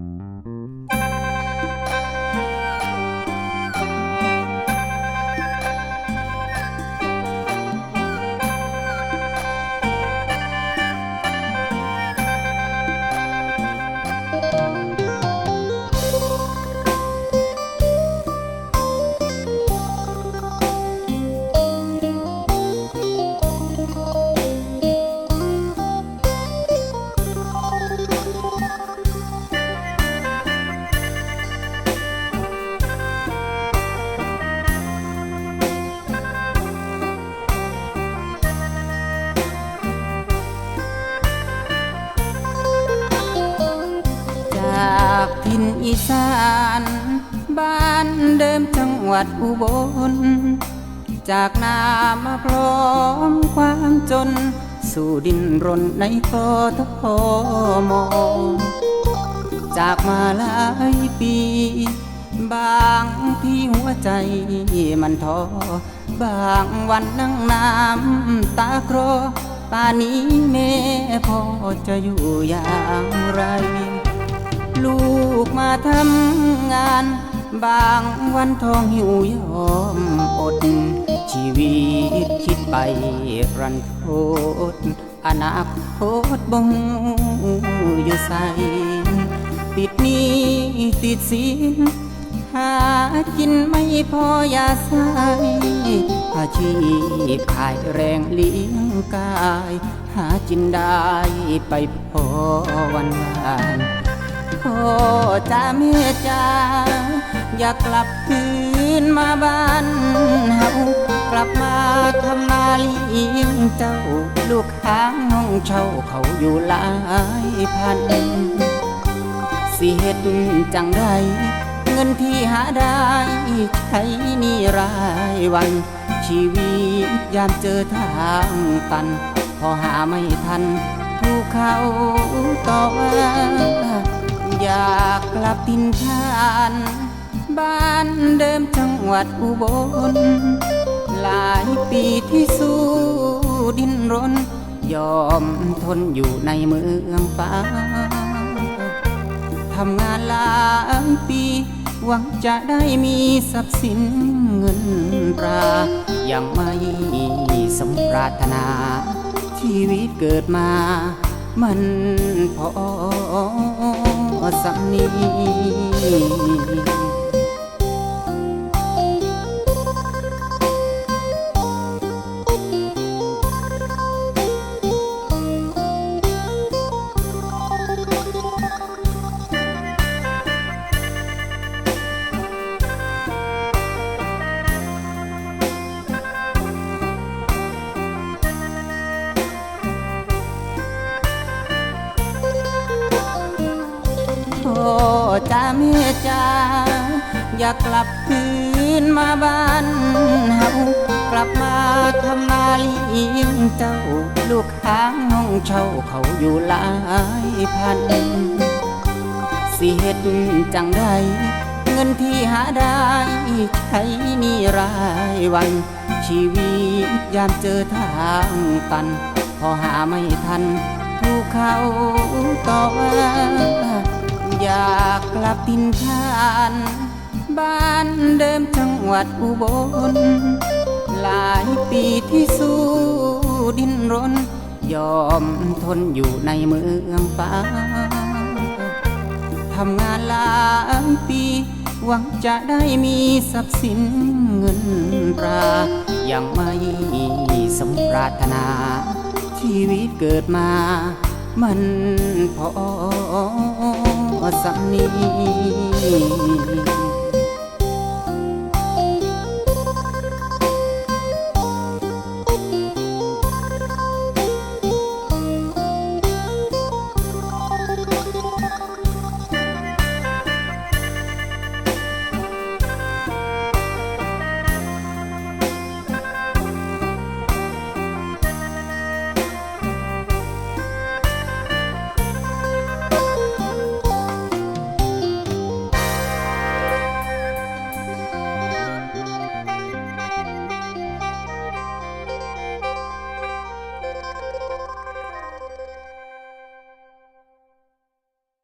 จา กทินอีสาน บ้านเดิมจังหวัดอุบล จากนามาพร้อมความจน สู่ดินรนในกทมจากมาหลายปี บางที่หัวใจมันท้อบางวันนั่งน้ำตาครอป่านนี้แม่พ่อจะอยู่อย่างไร ลูกมาทำงาน บางวันท้องหิวยอมอด ชีวิตคิดไปรันทดอนาคตบงอยู่ใส ติดหนี้ติดสินหากินไม่พอยาใส่อาชีพขายแรงเลี้ยงกาย หาจินได้ไปพอวันวาน พ่อจะเมตจาอยากกลับคืนมาบ้านเฮากลับมาทำนาเลี้ยงเจ้า ลูกค้างห้องเช่าเขาอยู่หลายพัน สิเฮ็ดจังได้เงินที่หาได้ใช้นี่รายวัน ชีวิตยามเจอทางตัน พอหาไม่ทันถูกเขาต่อว่า อยากกลับทินทาน บ้านเดิมจังหวัดอุบล หลายปีที่สู้ดินรน ยอมทนอยู่ในเมืองฟ้าทำงานหลายปี หวังจะได้มีทรัพย์สินเงินตรายังไม่สมปรารถนา ชีวิตเกิดมา มันพอ สำนี จะเมตจาอยากกลับคืนมาบ้านเฮากลับมาทำนาเลี้ยงเจ้า ลูกค้างห้องเช่าเขาอยู่หลายพัน สิเฮ็ดจังได้เงินที่หาได้ใช้นี่รายวัน ชีวิตยามเจอทางตัน พอหาไม่ทันถูกเขาต่อว่าับตินทานบ้านเดิมจังหวัดอุบล หลายปีที่สู้ดินรน ยอมทนอยู่ในเมืองฟ้าทำงานหลายปี หวังจะได้มีทรัพย์สินเงินตรายังไม่สมปรารถนา ชีวิตเกิดมามันพอ สำนี